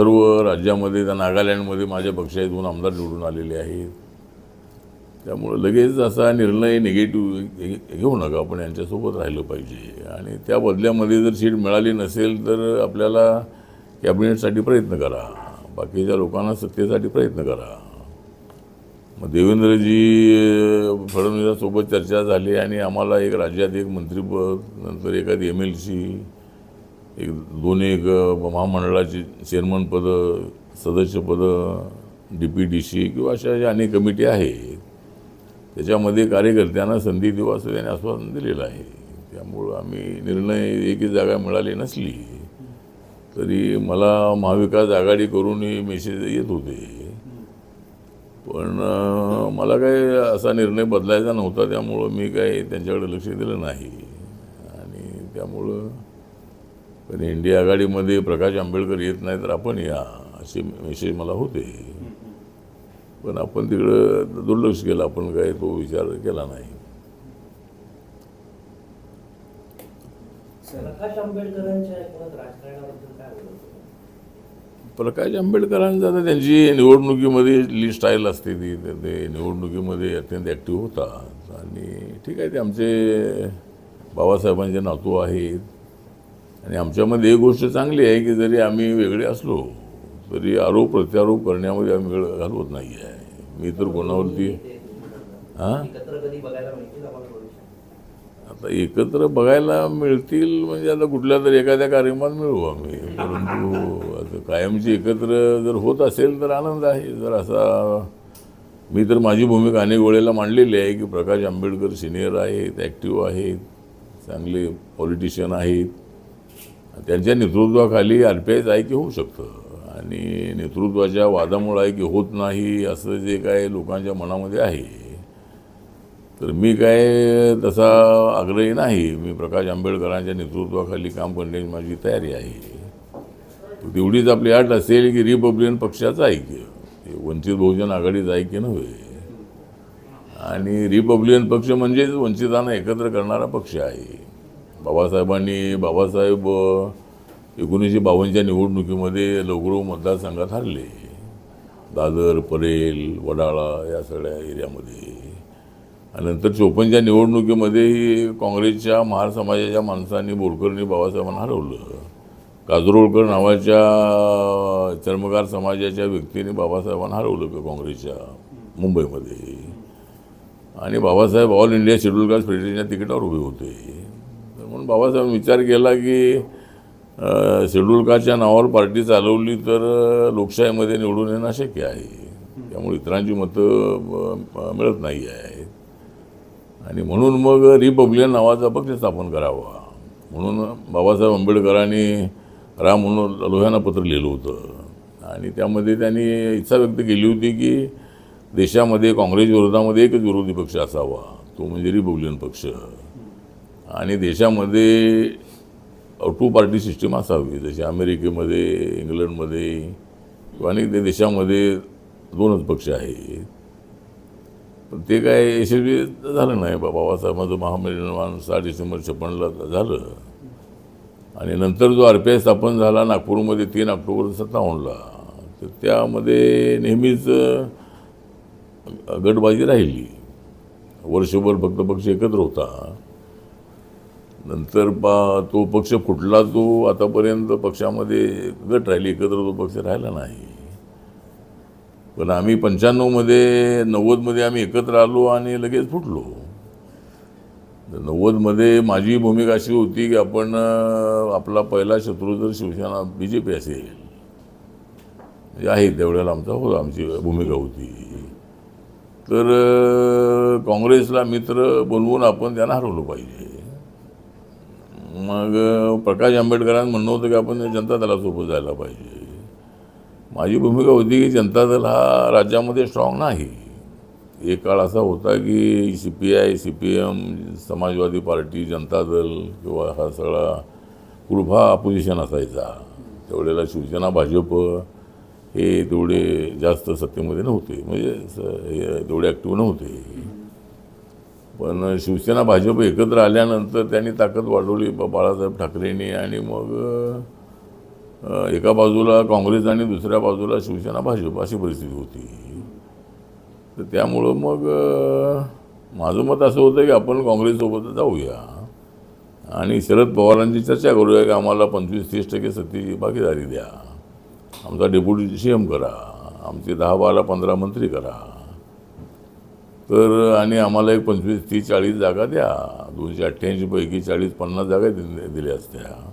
सर्व राज्यामध्ये त्या नागालँडमध्ये माझ्या पक्षाचे दोन आमदार निवडून आलेले आहेत. त्यामुळं लगेच असा निर्णय निगेटिव्ह घेऊ नका आपण यांच्यासोबत राहिलं पाहिजे. आणि त्या बदल्यामध्ये जर सीट मिळाली नसेल तर आपल्याला कॅबिनेटसाठी प्रयत्न करा. बाकीच्या लोकांना सत्तेसाठी प्रयत्न करा. मग देवेंद्रजी अं, फडणवीसांसोबत चर्चा झाली आणि आम्हाला एक राज्यात एक मंत्रीपद नंतर एखादी एम एल सी एक दोन एक महामंडळाचे महामंडळाची चेअरमनपदं सदस्यपदं डी पी डी सी किंवा अशा ज्या अनेक कमिटी आहेत. त्याच्यामध्ये कार्यकर्त्यांना संधी देऊ असं त्याने आश्वासन दिलेलं आहे. त्यामुळं आम्ही निर्णय एकही जागा मिळाली नसली तरी मला महाविकास आघाडी करून मेसेज येत होते. पण मला काही असा निर्णय बदलायचा नव्हता त्यामुळं मी काही त्यांच्याकडे लक्ष दिलं नाही. आणि त्यामुळं पण इंडिया आघाडीमध्ये प्रकाश आंबेडकर येत नाही तर आपण या असे मेसेज मला होते. पण आपण तिकडं दुर्लक्ष केलं आपण काय तो विचार केला नाही. प्रकाश आंबेडकरांचं आता त्यांची निवडणुकीमध्ये लिस्ट स्टाईल असते ती तर ते निवडणुकीमध्ये अत्यंत ॲक्टिव्ह होतात. आणि ठीक आहे ते आमचे बाबासाहेबांचे नातू आहेत. आणि आमच्यामध्ये एक गोष्ट चांगली आहे की जरी आम्ही वेगळे असलो तरी आरोप प्रत्यारोप करण्यामध्ये आम्ही वेळ घालवत नाही आहे. मी तर कोणावरती हां? आता एकत्र बघायला मिळतील म्हणजे आता कुठल्या तरी एखाद्या कार्यक्रमात मिळू आम्ही. परंतु आता कायमची एकत्र जर होत असेल तर आनंद आहे. जर असा मी तर माझी भूमिका अनेक वेळेला मांडलेली आहे की प्रकाश आंबेडकर सिनियर आहेत ॲक्टिव्ह आहेत चांगले पॉलिटिशियन आहेत. त्यांच्या नेतृत्वाखाली आर पी आयचं आहे की होऊ शकतं? आणि नेतृत्वाच्या वादामुळे आहे की होत नाही असं जे काय लोकांच्या मनामध्ये आहे तर मी काय तसा आग्रही नाही. मी प्रकाश आंबेडकरांच्या नेतृत्वाखाली काम करण्याची माझी तयारी आहे. तेवढीच आपली अट असेल की रिपब्लिकन पक्षाचं ऐक्य वंचित बहुजन आघाडीचं ऐक्य नव्हे? आणि रिपब्लिकन पक्ष म्हणजेच वंचितांना एकत्र करणारा पक्ष आहे. बाबासाहेबांनी बाबासाहेब एकोणीसशे बावन्नच्या निवडणुकीमध्ये लवकरो मतदारसंघात हरले. दादर परेल वडाळा या सगळ्या एरियामध्ये. आणि नंतर चोपन्नच्या निवडणुकीमध्येही काँग्रेसच्या महार समाजाच्या माणसांनी बोरकरनी बाबासाहेबांना हरवलं. काजरोळकर नावाच्या चर्मकार समाजाच्या व्यक्तीने बाबासाहेबांना हरवलं काँग्रेसच्या मुंबईमध्ये. आणि Babasaheb all India schedule caste फेडरेशनच्या तिकिटावर उभे होते. पण बाबासाहेब विचार केला की अं, शेड्यूल नावावर पार्टी चालवली तर लोकशाहीमध्ये निवडून येणं अशक्य आहे. त्यामुळे इतरांची मतं मिळत नाही आहे आणि म्हणून मग रिपब्लिकन नावाचा पक्ष स्थापन करावा. म्हणून बाबासाहेब आंबेडकरांनी राम म्हणून लोह्यांना पत्र लिहिलं होतं. आणि त्यामध्ये त्यांनी इच्छा व्यक्त केली होती की देशामध्ये काँग्रेस विरोधामध्ये एकच विरोधी पक्ष असावा. तो म्हणजे रिपब्लिकन पक्ष. आणि देशामध्ये टू पार्टी सिस्टीम असावी. जशी अमेरिकेमध्ये इंग्लंडमध्ये किंवा अनेक ते देशामध्ये दोनच पक्ष आहेत. पण ते काय यशस्वी झालं नाही. बाबासाहेबांचं महापरिनिर्वाण सहा डिसेंबर छप्पनला झालं. आणि नंतर जो आर पी आय स्थापन झाला नागपूरमध्ये तीन ऑक्टोबर सत्तावन्नला तर त्यामध्ये नेहमीच गटबाजी राहिली. वर्षभर फक्त पक्ष एकत्र होता. नंतर पा तो पक्ष फुटला तो आतापर्यंत पक्षामध्ये गट राहिली एकत्र तो पक्ष राहिला नाही. पण आम्ही पंच्याण्णवमध्ये नव्वदमध्ये आम्ही एकत्र आलो आणि लगेच फुटलो. तर नव्वदमध्ये माझी भूमिका अशी होती की आपण आपला पहिला शत्रू जर शिवसेना बी जे पी असेल म्हणजे आहे त्यावेळेला आमचा हो आमची भूमिका होती. तर काँग्रेसला मित्र बनवून आपण त्यांना हरवलं पाहिजे. मग प्रकाश आंबेडकरांनी म्हणणं होतं की आपण जनता दलासोबत जायला पाहिजे. माझी भूमिका होती की जनता दल हा राज्यामध्ये स्ट्रॉंग नाही. एक काळ असा होता की C P I C P M Samajwadi party Janata Dal किंवा हा सगळा ग्रुप अपोजिशन असायचा. त्यावेळेला शिवसेना भाजप हे तेवढे जास्त सत्तेमध्ये नव्हते. म्हणजे स- हे तेवढे ॲक्टिव्ह नव्हते. पण शिवसेना भाजप एकत्र आल्यानंतर त्यांनी ताकद वाढवली. बा- बाळासाहेब ठाकरेंनी आणि मग एका बाजूला काँग्रेस आणि दुसऱ्या बाजूला शिवसेना भाजप अशी परिस्थिती होती. तर त्यामुळं मग माझं मत असं होतं की आपण काँग्रेससोबत जाऊया. आणि शरद पवारांची चर्चा करूया की आम्हाला पंचवीस तीस टक्के सत्तेची भागीदारी द्या. आमचा डेप्युटी सी एम करा. आमचे दहा बारा पंधरा मंत्री करा. तर आणि आम्हाला एक पंचवीस तीस चाळीस जागा द्या. दोनशे अठ्ठ्याऐंशीपैकी चाळीस पन्नास जागा दि- दिल्या असत्या.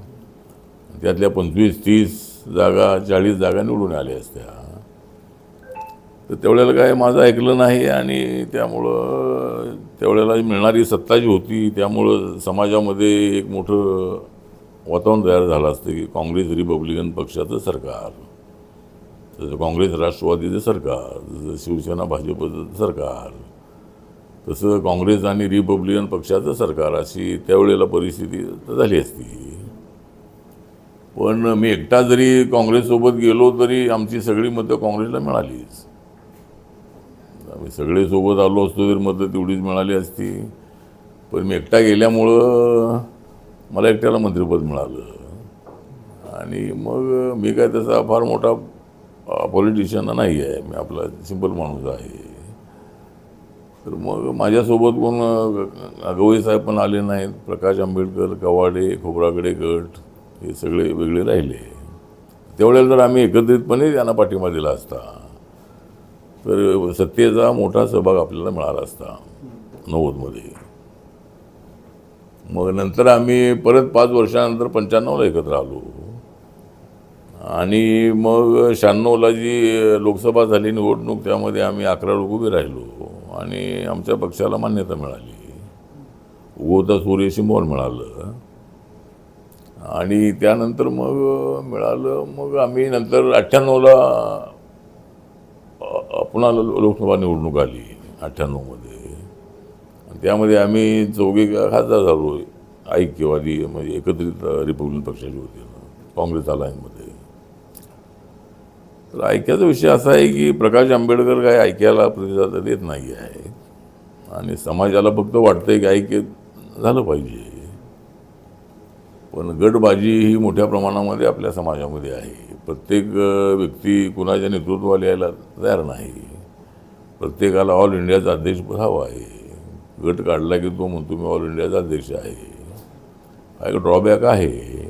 त्यातल्या पंचवीस तीस जागा चाळीस जागा निवडून आल्या असत्या. तर तेवढ्याला काय माझं ऐकलं नाही आणि त्यामुळं तेवढ्याला मिळणारी सत्ता जी होती त्यामुळं समाजामध्ये एक मोठं वातावरण तयार झालं असतं की काँग्रेस रिपब्लिकन पक्षाचं सरकार जसं काँग्रेस राष्ट्रवादीचं सरकार जसं शिवसेना भाजपचं सरकार तसं काँग्रेस आणि रिपब्लिकन पक्षाचं सरकार अशी त्यावेळेला परिस्थिती झाली असती. पण मी एकटा जरी काँग्रेससोबत गेलो तरी आमची सगळी मतं काँग्रेसला मिळालीच. आम्ही सगळे सोबत आलो असतो तर मतं तेवढीच मिळाली असती. पण मी एकटा गेल्यामुळं मला एकट्याला मंत्रिपद मिळालं. आणि मग मी काय तसा फार मोठा पॉलिटिशियन नाही आहे. मी आपला सिंपल माणूस आहे. तर मग माझ्यासोबत कोण अ, साहेब पण आले नाहीत. प्रकाश आंबेडकर कवाडे खोबरागडे गट हे सगळे वेगळे राहिले. त्यावेळेला जर आम्ही एकत्रितपणे त्यांना पाठिंबा दिला असता. तर सत्तेचा मोठा सहभाग आपल्याला मिळाला असता नव्वदमध्ये. मग नंतर आम्ही परत पाच वर्षानंतर पंच्याण्णवला एकत्र आलो. आणि मग शहाण्णवला जी लोकसभा झाली निवडणूक त्यामध्ये आम्ही अकरा लोक उभे राहिलो. आणि आमच्या पक्षाला मान्यता मिळाली. उगवता सूर्यशी मोल मिळालं. आणि त्यानंतर मग मिळालं मग आम्ही नंतर अठ्ठ्याण्णवला पुन्हा लोकसभा निवडणूक आली अठ्ठ्याण्णवमध्ये. आणि त्यामध्ये आम्ही चौघे खासदार झालो ऐक्यवादी म्हणजे एकत्रित रिपब्लिकन पक्षाचे होते काँग्रेस अलायन्समध्ये. तर ऐक्याचा विषय असा आहे की प्रकाश आंबेडकर काय ऐक्याला प्रतिसाद देत नाही आहे. आणि समाजाला फक्त वाटतं की ऐक्य झालं पाहिजे. पण गटबाजी ही मोठ्या प्रमाणामध्ये आपल्या समाजामध्ये आहे. प्रत्येक व्यक्ती कुणाच्या नेतृत्वाला यायला तयार नाही. प्रत्येकाला ऑल इंडियाचा अध्यक्ष हवा आहे. गट काढला की तो म्हणतो मी ऑल इंडियाचा अध्यक्ष आहे. हा एक ड्रॉबॅक आहे.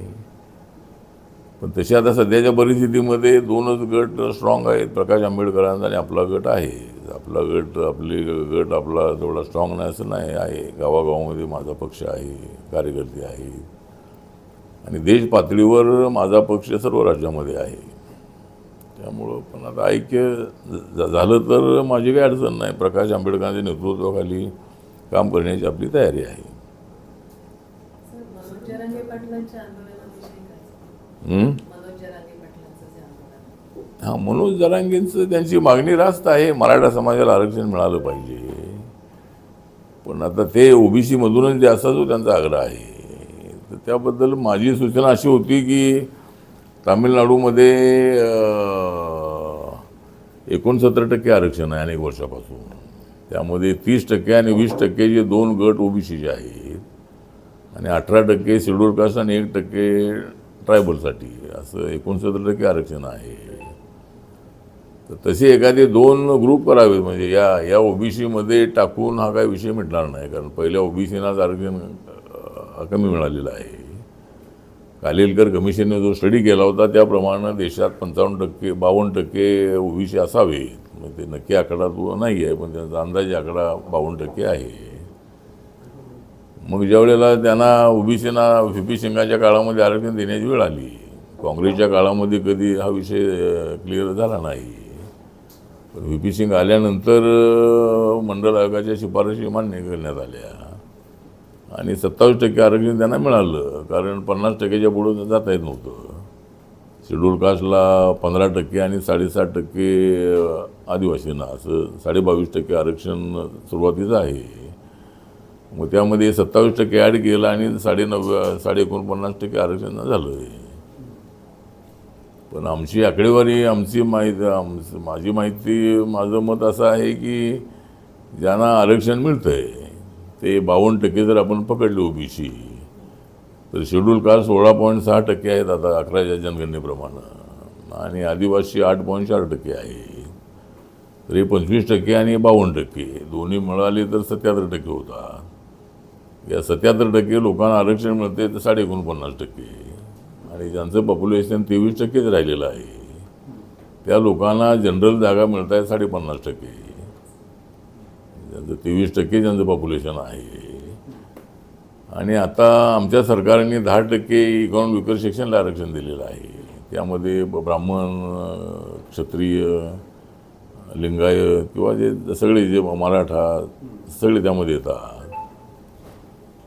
पण तशी आता सध्याच्या परिस्थितीमध्ये दोनच गट स्ट्रॉंग आहेत. प्रकाश आंबेडकरांचा आणि आपला गट आहे. आपला गट आपले गट आपला तेवढा स्ट्रॉंग नाही असं नाही आहे. गावागावामध्ये माझा पक्ष आहे कार्यकर्ते आहेत आणि देश पातळीवर माझा पक्ष सर्व राज्यामध्ये आहे. त्यामुळं पण आता ऐक्य झालं तर माझी काही अडचण नाही. प्रकाश आंबेडकरांच्या नेतृत्वाखाली काम करण्याची आपली तयारी आहे सर, मनोज जरांगे पाटलांच्या आंदोलनाविषयी काय हां मनोज हा मनोज जरांगेंचं त्यांची मागणी रास्त आहे. मराठा समाजाला आरक्षण मिळालं पाहिजे. पण आता ते ओबीसीमधूनच जे असा जो त्यांचा आग्रह आहे तर त्याबद्दल माझी सूचना अशी होती की तामिळनाडूमध्ये एकोणसत्तर टक्के आरक्षण आहे अनेक वर्षापासून. त्यामध्ये तीस टक्के आणि वीस टक्के जे दोन गट ओबीसीचे आहेत आणि अठरा टक्के शेड्यूल कास्ट आणि एक टक्के ट्रायबलसाठी. असं एकोणसत्तर टक्के आरक्षण आहे. तर तसे एखादे दोन ग्रुप करावेत म्हणजे या या ओबीसीमध्ये टाकून हा काही विषय मिटणार नाही. कारण पहिल्या ओबीसीनाच आरक्षण कमी मिळालेलं आहे. कालेलकर कमिशनने जो स्टडी केला होता त्याप्रमाणे देशात पंचावन्न टक्के बावन्न टक्के ओबीसी असावे मग ते नक्की आकडा तो नाही आहे पण त्यांचा अंदाजे आकडा बावन्न टक्के आहे. मग ज्या वेळेला त्यांना ओबीसीना व्ही पी सिंगाच्या काळामध्ये आरक्षण देण्याची वेळ आली काँग्रेसच्या काळामध्ये कधी हा विषय क्लिअर झाला नाही. पण व्ही पी सिंग आल्यानंतर अं, मंडळ आयोगाच्या शिफारशी मान्य करण्यात आल्या. आणि सत्तावीस टक्के आरक्षण त्यांना मिळालं कारण पन्नास टक्क्याच्या पुढं जाता येत नव्हतं. शेड्यूल कास्टला पंधरा टक्के आणि साडेसात टक्के आदिवासींना असं साडेबावीस टक्के आरक्षण सुरुवातीचं आहे. मग त्यामध्ये सत्तावीस टक्के ॲड केलं आणि साडे नव्या साडे एकोणपन्नास टक्के आरक्षण झालं. आहे पण आमची आकडेवारी आमची माहिती आमचं माझी माहिती माझं मत असं आहे की ज्यांना आरक्षण मिळतं आहे ते बावन्न टक्के जर आपण पकडले ओबीसी तर शेड्यूल कास्ट सोळा पॉईंट सहा टक्के आहेत आता अकराच्या जनगणनेप्रमाणे. आणि आदिवासी आठ पॉईंट चार टक्के आहे. तर हे पंचवीस टक्के आणि बावन्न टक्के. दोन्ही मिळाले तर सत्याहत्तर टक्के होतात. या सत्याहत्तर टक्के लोकांना आरक्षण मिळते तर साडे एकोणपन्नास टक्के. आणि ज्यांचं पॉप्युलेशन तेवीस टक्केच राहिलेलं आहे त्या लोकांना जनरल जागा मिळत आहेत साडेपन्नास टक्के. ज्यांचं तेवीस टक्के ज्यांचं पॉप्युलेशन आहे. आणि आता आमच्या सरकारने दहा टक्के इकॉनॉमिक विकर सेक्शनला आरक्षण दिलेलं आहे. त्यामध्ये ब्राह्मण क्षत्रिय लिंगायत किंवा जे सगळे जे मराठा सगळे त्यामध्ये येतात.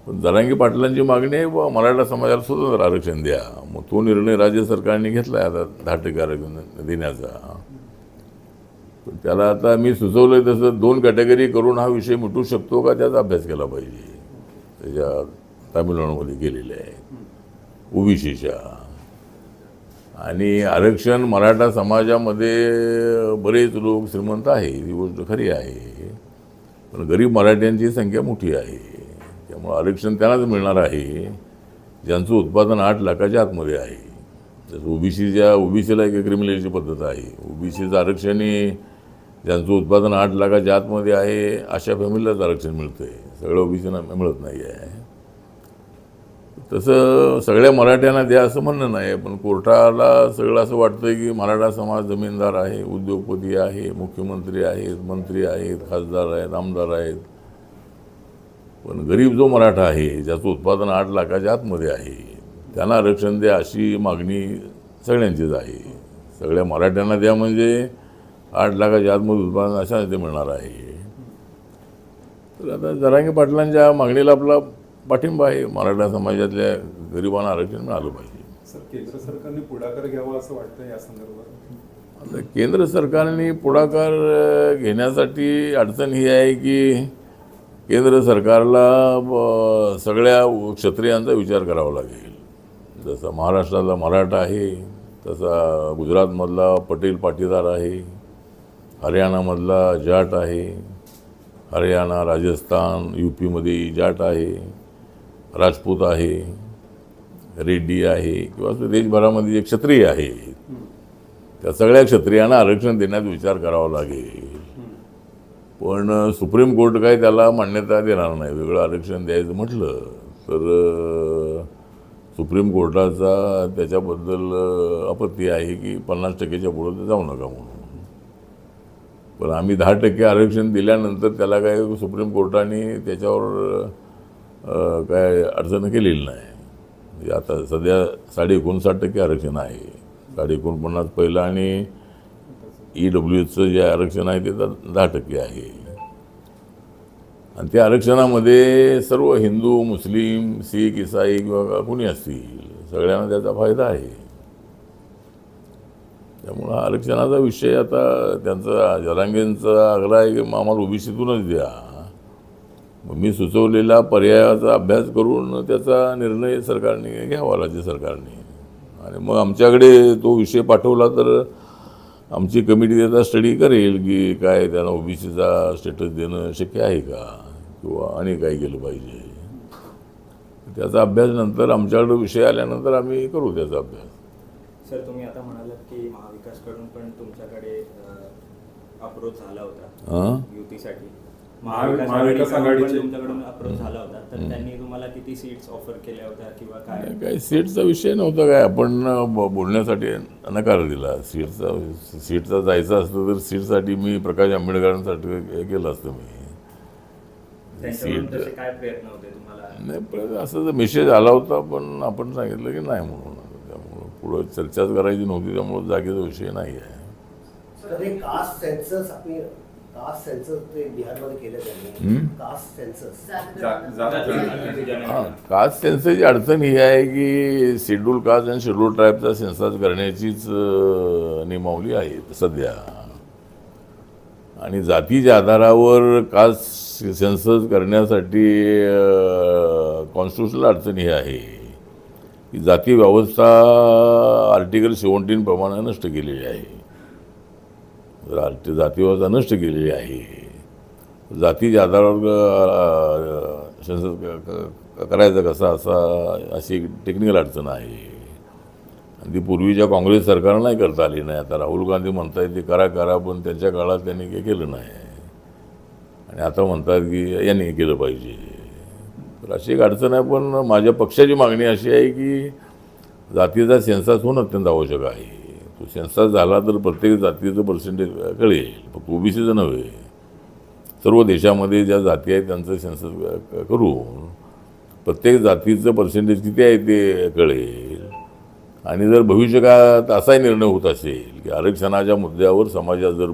पण जरांगी पाटलांची मागणी आहे बुवा मराठा समाजाला स्वतंत्र आरक्षण द्या. मग तो निर्णय राज्य सरकारने घेतला आहे आता दहा टक्के आरक्षण देण्याचा. पण त्याला आता मी सुचवलं तसं दोन कॅटेगरी करून हा विषय मिटू शकतो का त्याचा अभ्यास केला पाहिजे. त्याच्या तामिळनाडूमध्ये गेलेले आहे. ओबीसीच्या. आणि आरक्षण मराठा समाजामध्ये बरेच लोक श्रीमंत आहे ही गोष्ट खरी आहे. पण गरीब मराठ्यांची संख्या मोठी आहे. त्यामुळं आरक्षण त्यांनाच मिळणार आहे. ज्यांचं उत्पादन आठ लाखाच्या आतमध्ये आहे. जसं ओबीसीच्या ओबीसीला एक क्रिमिनलची पद्धत आहे. ओबीसीचं आरक्षण हे ज्यांचं उत्पादन आठ लाखाच्या आतमध्ये आहे अशा फॅमिलीलाच आरक्षण मिळतं आहे सगळं ओबीसीना मिळत नाही आहे. तसं सगळ्या मराठ्यांना द्या असं म्हणणं नाही पण कोर्टाला सगळं असं वाटतं की मराठा समाज जमीनदार आहे उद्योगपती आहे मुख्यमंत्री आहेत मंत्री आहेत खासदार आहेत आमदार आहेत. पण गरीब जो मराठा आहे ज्याचं उत्पादन आठ लाखाच्या आतमध्ये आहे त्यांना आरक्षण द्या अशी मागणी सगळ्यांचीच आहे. सगळ्या मराठ्यांना द्या म्हणजे आठ लाखाच्या आतमध्ये उत्पादन अशा ते मिळणार आहे. तर आता जरांगी पाटलांच्या मागणीला आपला पाठिंबा आहे. मराठा समाजातल्या गरिबांना आरक्षण मिळालं पाहिजे. केंद्र सरकारने पुढाकार घ्यावा असं वाटतं या संदर्भात? आता केंद्र सरकारने पुढाकार घेण्यासाठी अडचण ही आहे की केंद्र सरकारला ब- सगळ्या क्षत्रियांचा विचार करावा लागेल. जसा महाराष्ट्रातला मराठा आहे तसा गुजरातमधला पटेल पाटीदार आहे हरियाणामधला जाट आहे हरियाणा राजस्थान यू पीमध्ये जाट आहे राजपूत आहे रेड्डी आहे किंवा असं देशभरामध्ये जे क्षत्रिय आहे त्या सगळ्या क्षत्रियांना आरक्षण देण्यात विचार करावा लागेल. पण सुप्रीम कोर्ट काय त्याला मान्यता देणार नाही. वेगळं आरक्षण द्यायचं म्हटलं तर सुप्रीम कोर्टाचा त्याच्याबद्दल आपत्ती आहे की पन्नास टक्केच्या पुढं ते जाऊ नका म्हणून. पण आम्ही दहा टक्के आरक्षण दिल्यानंतर त्याला काय सुप्रीम कोर्टाने त्याच्यावर काय अडचण केलेली नाही. म्हणजे आता सध्या साडे एकोणसाठ टक्के आरक्षण आहे. साडे एकोणपन्नास पहिलं आणि ई डब्ल्यू एचं जे आरक्षण आहे ते तर दहा टक्के आहे. आणि त्या आरक्षणामध्ये सर्व हिंदू मुस्लिम शीख इसाई किंवा कोणी असतील सगळ्यांना त्याचा फायदा आहे. त्यामुळं हा आरक्षणाचा विषय आता त्यांचा जरांगेंचा आग्रह आहे की आम्हाला ओबीसीतूनच द्या. मग मी सुचवलेला पर्यायाचा अभ्यास करून त्याचा निर्णय सरकारने घ्यावा राज्य सरकारने. आणि मग आमच्याकडे तो विषय पाठवला तर आमची कमिटी त्याचा स्टडी करेल की काय त्यांना ओबीसीचा स्टेटस देणं शक्य आहे का? किंवा आणि काय केलं पाहिजे? त्याचा अभ्यास नंतर आमच्याकडे विषय आल्यानंतर आम्ही करू त्याचा अभ्यास. सर तुम्ही आता म्हणालात की महाविकासकडून पण तुमच्याकडे अप्रोच झाला होता. हां? युतीसाठी. महाविकास आघाडीचे- तुमच्याकडून अप्रोच झाला होता. तर त्यांनी तुम्हाला किती सीट्स ऑफर केल्या होत्या किंवा काय? काही सीटचा विषय नव्हता काय. आपण ब- बोलण्यासाठी नकार दिला. सीटचा सीटचा जायचं असतं तर सीटसाठी मी प्रकाश आंबेडकरांसाठी हे केलं असतं मी. त्यांच्याकडून सीट तसे काय प्रयत्न होते तुम्हाला? नाही पण असं जर मेसेज आला होता पण आपण सांगितलं की नाही म्हणून. त्यामुळं पुढं चर्चाच करायची नव्हती त्यामुळं जागेचा विषय नाही आहे. तर हे कास्ट सेन्सस आपली कास्ट सेन्सस ते बिहारमध्ये केलं त्यांनी हम्म? Caste census. हां अडचण ही आहे की शेड्यूल कास्ट आणि शेड्यूल ट्राईबचा सेन्सस करण्याचीच नियमावली आहे सध्या आणि जातीच्या आधारावर कास्ट सेन्सस करण्यासाठी कॉन्स्टिट्युशनल अडचण ही आहे की जाती व्यवस्था आर्टिकल सेवन्टीन प्रमाणे नष्ट केलेली आहे राष्ट्रीय जातीवर अनष्ट नष्ट केलेली आहे. जातीच्या आधारावर संसद करायचं कसं असा अशी एक टेक्निकल अडचण आहे. आणि ती पूर्वीच्या काँग्रेस सरकारला नाही करता आली नाही आता राहुल गांधी म्हणतायत ते करा करा पण त्यांच्या काळात त्यांनी काही केलं नाही. आणि आता म्हणतात की यांनी केलं पाहिजे. तर अशी एक अडचण आहे पण माझ्या पक्षाची मागणी अशी आहे की जातीचा सेन्सास होणं अत्यंत आवश्यक आहे. तो सेन्सास झाला तर प्रत्येक जातीचं पर्सेंटेज कळेल. फक्त ओबीसीचं नव्हे. सर्व देशामध्ये ज्या जाती आहेत त्यांचं सेन्सस करून प्रत्येक जातीचं पर्सेंटेज किती आहे ते कळेल. आणि जर भविष्यकाळात असाही निर्णय होत असेल की आरक्षणाच्या मुद्द्यावर समाजात जर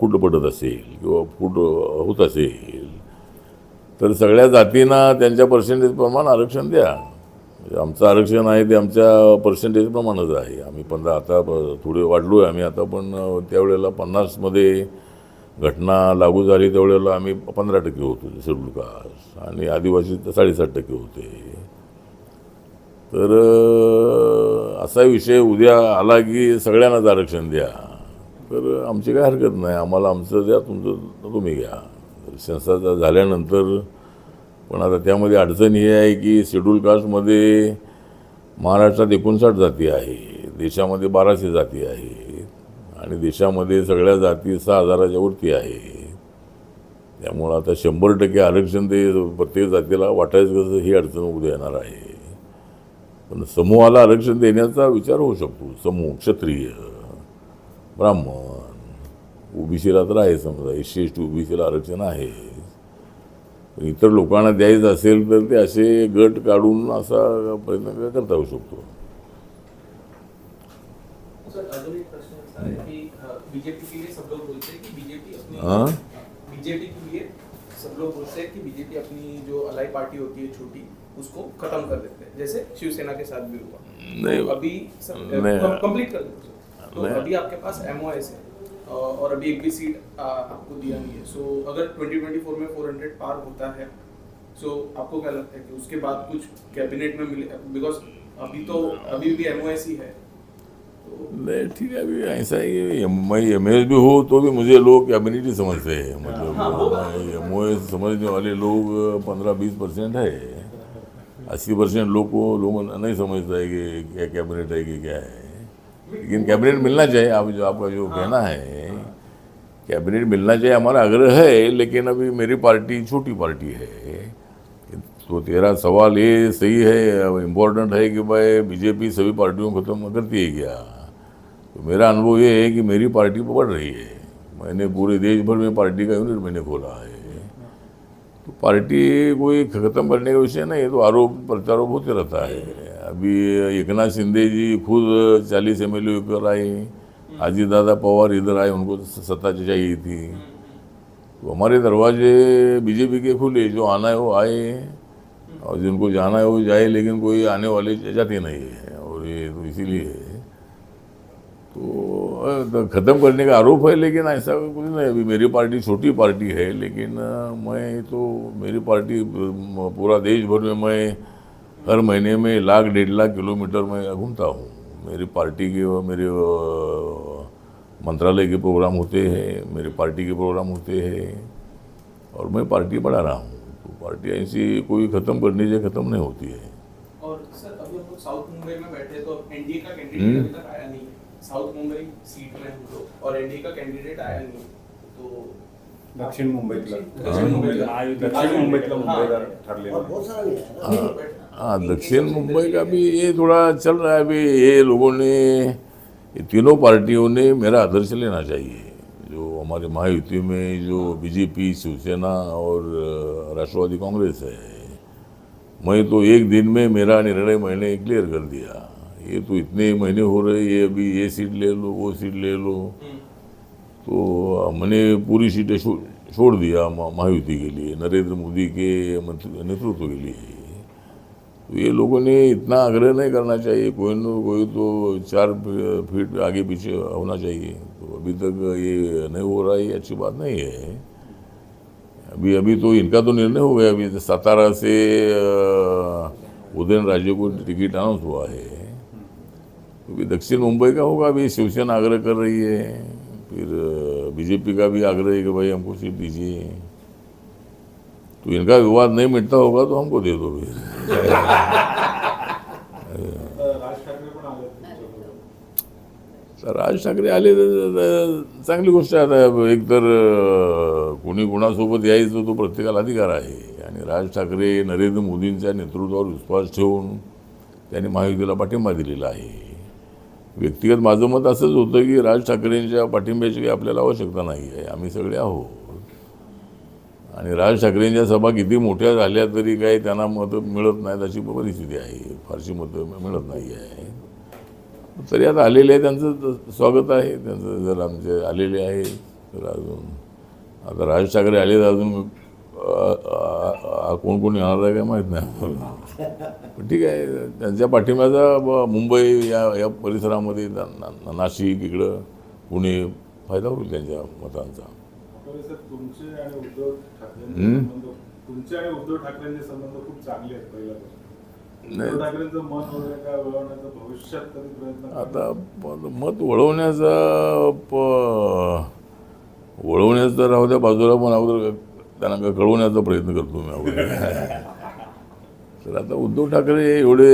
फूट पडत असेल किंवा फूट होत असेल तर सगळ्या जातींना त्यांच्या पर्सेंटेजप्रमाणे आरक्षण द्या. आमचं आरक्षण आहे ते आमच्या पर्सेंटेजप्रमाणेच आहे. आम्ही पंधरा आता थोडे वाढलो आहे आम्ही आता पण त्यावेळेला पन्नासमध्ये घटना लागू झाली त्यावेळेला आम्ही पंधरा टक्के होतो शेड्यूल कास्ट. आणि आदिवासी तर साडेसात टक्के होते. तर असा विषय उद्या आला की सगळ्यांनाच आरक्षण द्या. तर आमची काय हरकत नाही. आम्हाला आमचं द्या तुमचं तुम्ही घ्या. सेन्सास झाल्यानंतर पण आता त्यामध्ये अडचण ही आहे की शेड्यूल कास्टमध्ये महाराष्ट्रात एकोणसाठ जाती आहे देशामध्ये बाराशे जाती आहे आणि देशामध्ये सगळ्या जाती सहा हजाराच्या वरती आहे. त्यामुळं आता शंभर टक्के आरक्षण ते प्रत्येक जातीला वाटायचं कसं ही अडचण उद्या येणार आहे. पण समूहाला आरक्षण देण्याचा विचार होऊ शकतो. समूह क्षत्रिय ब्राह्मण ओबीसीला तर आहे समजा. एस सी एस टी ओबीसीला आरक्षण आहे. इतर लोकांना द्यायचं असेल तर ते असे गट काढून असा प्रयत्न करता येऊ शकतो है बीजेपी के लिए सब लोग बोलते हैं कि बीजेपी अपनी? बीजेपी के लिए सब लोग बोलते कि बीजेपी अपनी जो अलाई पार्टी होती है छोटी उसको खत्म कर देते हैं जैसे शिवसेना के साथ भी हुआ नहीं। तो अभी। कंप्लीट कर देते तो अभी आपके पास एमओएस है और अभी एक भी सीट आपको दिया नहीं है। सो अगर 2024 में 400 पार होता है सो आपको क्या लगता है कि उसके बाद कुछ कैबिनेट में मिले? बिकॉज़ अभी तो अभी भी एमओएस ही। तो नहीं ठीक है अभी ऐसा है मैं एम एस भी हो तो भी मुझे लोग कैबिनेट ही समझते हैं मतलब एम ओ एस समझने वाले लोग पंद्रह बीस परसेंट है। अस्सी परसेंट लोग को लोग नहीं समझता है कि क्या कैबिनेट है कि क्या है। लेकिन कैबिनेट मिलना चाहिए आप जो आपका जो कहना है कैबिनेट मिलना चाहिए हमारा आग्रह है लेकिन अभी मेरी पार्टी छोटी पार्टी है। तो तेरा सवाल ये सही है इम्पोर्टेंट है कि भाई बीजेपी सभी पार्टियों को खत्म करती है क्या? तो मेरा अनुभव ये है कि मेरी पार्टी बढ़ रही है। मैंने पूरे देश भर में पार्टी का यूनिट मैंने खोला है। तो पार्टी कोई खत्म करने का विषय नहीं है तो आरोप प्रत्यारोप होते रहता है। अभी एकनाथ शिंदे जी खुद चालीस एम एल ए पर आए अजीत दादा पवार इधर आए, उनको सत्ता चाहिए थी। तो हमारे दरवाजे बीजेपी के खुले, जो आना है वो आए, और जिनको जाना है वो जाए, लेकिन कोई आने वाले जाते नहीं है, और ये तो इसीलिए तो तो ख़त्म करने का आरोप है, लेकिन ऐसा कुछ नहीं अभी मेरी पार्टी छोटी पार्टी है, लेकिन मैं तो मेरी पार्टी पूरा देश भर में मैं हर महीने में लाख डेढ़ लाख किलोमीटर में घूमता हूँ। मेरी पार्टी के और मेरे मंत्रालय के प्रोग्राम होते हैं मेरी पार्टी के प्रोग्राम होते हैं और मैं पार्टी बढ़ा रहा हूँ। तो पार्टी ऐसी कोई ख़त्म करने से ख़त्म नहीं होती है। और सर अभी हम लोग साउथ मुंबई में बैठे तो एनडीए का हम्म। कैंडिडेट अभी तक आया नहीं साउथ मुंबई सीट में हम लोग और एनडीए का कैंडिडेट आया नहीं तो दक्षिण मुंबईतला दक्षिण मुंबईतला. दक्षिण मुंबईतला मुंबईदार हाँ. हाँ दक्षिण मुंबई का भी ये थोड़ा चल रहा है अभी ये लोगों ने ये तीनों पार्टियों ने मेरा आदर्श लेना चाहिए। जो हमारे महायुति में जो बीजेपी शिवसेना और राष्ट्रवादी कांग्रेस है मैं तो एक दिन में मेरा निर्णय मैंने क्लियर कर दिया। ये तो इतने महीने हो रहे ये अभी ये सीट ले लो वो सीट ले लो। तो मैंने पूरी सीटें छोड़ दिया महायुति के लिए नरेंद्र मोदी के नेतृत्व के लिए। तो ये लोगों ने इतना आग्रह नहीं करना चाहिए, कोई न कोई तो चार फीट आगे पीछे होना चाहिए। तो अभी तक ये नहीं हो रहा है ये अच्छी बात नहीं है। अभी अभी तो इनका तो निर्णय हो गया, अभी तो सतारा से उदयन राज्य को टिकट अनाउंस हुआ है। तो अभी दक्षिण मुंबई का होगा, अभी शिवसेना आग्रह कर रही है। फिर बीजेपी का भी आग्रह है कि भाई हमको सीट दीजिए। तो इनका विवाद नहीं मिटता होगा तो हमको दे दो फिर। राज ठाकरे आले तर राज ठाकरे आले तर चांगली गोष्ट आहे. आता एकतर कोणी कोणासोबत यायचं तो प्रत्येकाला अधिकार आहे. आणि राज ठाकरे नरेंद्र मोदींच्या नेतृत्वावर विश्वास ठेवून त्यांनी महायुतीला पाठिंबा दिलेला आहे. व्यक्तिगत माझं मत असंच होतं की राज ठाकरेंच्या पाठिंब्याची काही आपल्याला आवश्यकता नाही आहे. आम्ही सगळे आहोत. आणि राज ठाकरेंच्या सभा किती मोठ्या झाल्या तरी काही त्यांना मतं मिळत नाहीत अशी परिस्थिती आहे. फारशी मतं मिळत नाही आहे. तरी आता आलेले आहे त्यांचं स्वागत आहे. त्यांचं जर आमचे आलेले आहे तर अजून आता राज ठाकरे आले तर अजून कोण कोण येणार आहे काय माहीत नाही पण ठीक आहे त्यांच्या पाठिंब्याचा ब- मुंबई या या परिसरामध्ये ना- नाशिक इकडं पुणे फायदा होईल त्यांच्या मतांचा. आता मत वळवण्याचा प वळवण्याचं तर राहू द्या बाजूला पण अगोदर त्यांना कळवण्याचा प्रयत्न करतो मी अगोदर. तर आता उद्धव ठाकरे एवढे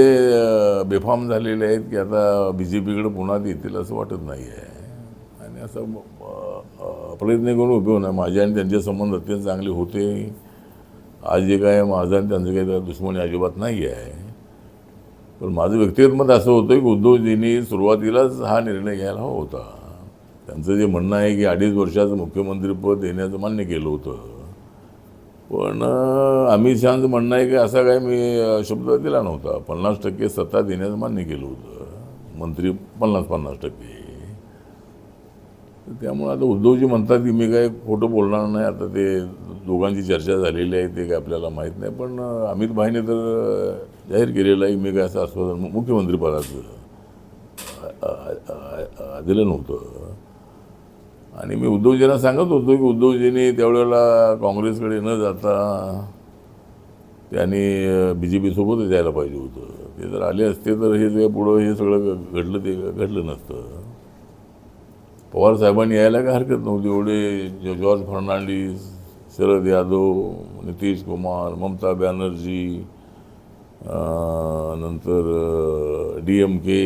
बेफाम झालेले आहेत की आता बी जे पीकडे पुन्हा येतील असं वाटत नाही आहे आणि असं अं, प्रयत्न करून उपयोग नाही माझे आणि त्यांचे संबंध अत्यंत चांगले होते. आज जे काय माझं आणि त्यांचं काही दुश्मनी अजिबात नाही आहे. पण माझं व्यक्तिगत मत असं होतं की उद्धवजींनी सुरुवातीलाच हा निर्णय घ्यायला हवा होता. त्यांचं जे म्हणणं आहे की अडीच वर्षाचं मुख्यमंत्रीपद देण्याचं मान्य केलं होतं. पण अमित शहाचं म्हणणं आहे की असा काय मी शब्द दिला नव्हता. पन्नास टक्के सत्ता देण्याचं मान्य केलं होतं. मंत्री पन्नास पन्नास टक्के. त्यामुळे आता उद्धवजी म्हणतात की मी काय खोटं बोलणार नाही आता ते दोघांची चर्चा झालेली आहे ते काय आपल्याला माहीत नाही पण अमित भाईने तर जाहीर केलेलं आहे की मी काय असं आश्वासन मुख्यमंत्रीपदाचं दिलं नव्हतं आणि मी उद्धवजींना सांगत होतो की उद्धवजींनी त्यावेळेला काँग्रेसकडे न जाता त्यांनी बी जे पीसोबतच यायला पाहिजे होतं. ते जर आले असते तर हे जे पुढं हे सगळं घडलं ते घडलं नसतं. पवार साहेबांनी यायला काय हरकत नव्हती. एवढे जॉर्ज फर्नांडिस शरद यादव नितीश कुमार ममता बॅनर्जी नंतर डी एम के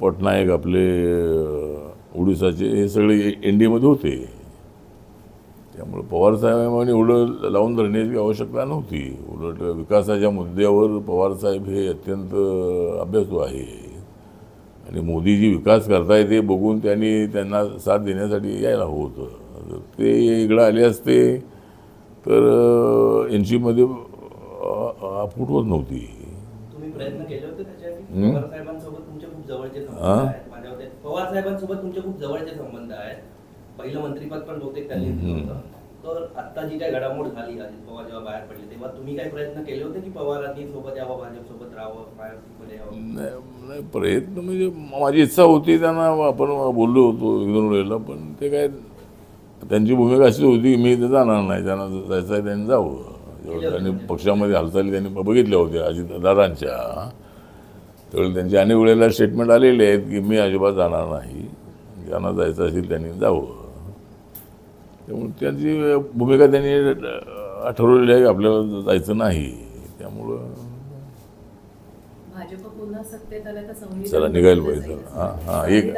पटनायक आपले अं, ओडिसाचे हे सगळे एन डी एमध्ये होते. त्यामुळे पवारसाहेबांनी एवढं लावून धरण्याची आवश्यकता नव्हती. उलट विकासाच्या मुद्द्यावर पवारसाहेब हे अत्यंत अभ्यासू आहे. आणि मोदी जी विकास करताय ते बघून त्यांनी त्यांना साथ देण्यासाठी यायला हवं होतं. ते इकडं आले असते तर एन सीमध्ये फुटवत नव्हती. पवार साहेबांसोबत तुमचे खूप जवळचे संबंध आहेत. पहिलं मंत्रीपद पण बहुतेक त्यांनी दिलं हम्म. होतं तर आता जी काय घडामोड झाली अजित पवार जेव्हा बाहेर पडले तेव्हा तुम्ही काही प्रयत्न केले होते की पवारांनी सोबत यावं भाजपसोबत राहावं बाहेर यावं? नाही प्रयत्न म्हणजे माझी इच्छा होती त्यांना आपण बोललो होतो दोन वेळेला पण ते काय त्यांची भूमिका अशी होती की मी इथे जाणार नाही त्यांना जायचं आहे त्यांनी जावं. त्यांनी पक्षामध्ये हालचाली त्यांनी बघितल्या होत्या अजित दादांच्या. त्यावेळी त्यांचे अनेक वेळेला स्टेटमेंट आलेले आहेत की मी अजिबात जाणार नाही ज्यांना जायचं असेल त्यांनी जावं. त्यामुळे त्यांची भूमिका त्यांनी ठरवलेली आहे की आपल्याला जायचं नाही. त्यामुळं चला, निघायला पाहिजे. हां, हां, एक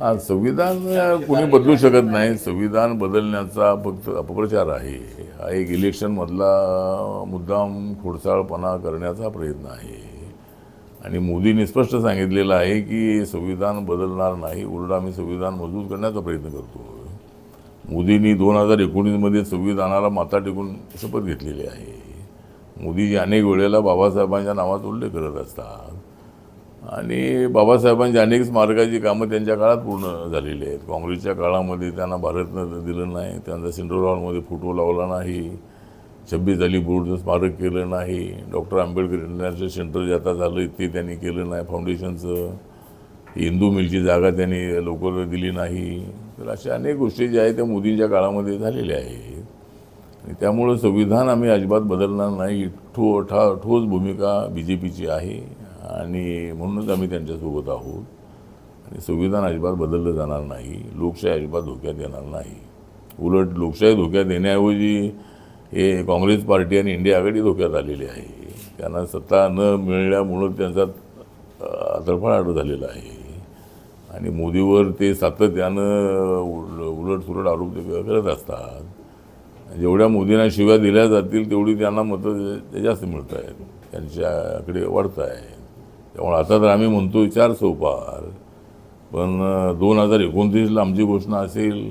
हा संविधान कोणी बदलू शकत नाही. संविधान बदलण्याचा फक्त अपप्रचार आहे. हा एक इलेक्शनमधला मुद्दाम खोडसाळपणा करण्याचा प्रयत्न आहे. आणि मोदींनी स्पष्ट सांगितलेलं आहे की संविधान बदलणार नाही. उलट आम्ही संविधान मजबूत करण्याचा प्रयत्न करतो मोदींनी दोन हजार एकोणीसमध्ये संविधानाला माता टेकून शपथ घेतलेली आहे. मोदीजी अनेक वेळेला बाबासाहेबांच्या नावाचा उल्लेख करत असतात. आणि बाबासाहेबांच्या अनेक स्मारकाची कामं त्यांच्या काळात पूर्ण झालेली आहेत. काँग्रेसच्या काळामध्ये त्यांना भारतनं दिलं नाही त्यांचा सेंट्रल हॉलमध्ये फोटो लावला नाही छब्बीस अली बोर्डचं स्मारक केलं नाही डॉक्टर आंबेडकर इंटरनॅशनल सेंटर जे आता झालं ते त्यांनी केलं नाही फाउंडेशनचं हिंदू मिलची जागा त्यांनी लवकर दिली नाही. तर अशा अनेक गोष्टी ज्या आहेत त्या मोदींच्या काळामध्ये झालेल्या आहेत. आणि त्यामुळं संविधान आम्ही अजिबात बदलणार नाही. ठो ठा ठोस भूमिका बी जे पीची आहे आणि म्हणूनच आम्ही त्यांच्यासोबत आहोत. आणि संविधान अजिबात बदललं जाणार नाही. लोकशाही अजिबात धोक्यात येणार नाही. उलट लोकशाही धोक्यात येण्याऐवजी हे काँग्रेस पार्टी आणि इंडिया आघाडी धोक्यात आलेली आहे. त्यांना सत्ता न मिळाल्यामुळं त्यांचा तडफडाट झालेला आहे. आणि मोदीवर ते सातत्यानं उल उलट सुलट आरोप ते करत असतात. जेवढ्या मोदींना शिव्या दिल्या जातील तेवढी त्यांना मतं ते जास्त मिळत आहेत त्यांच्याकडे वाढत आहे त्यामुळे आता तर आम्ही म्हणतो चार चौपार पण दोन हजार एकोणतीसला आमची घोषणा असेल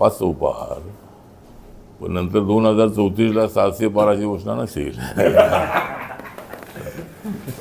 पाच चौपार पण नंतर दोन हजार चौतीसला सातशे पाराची घोषणा नसेल.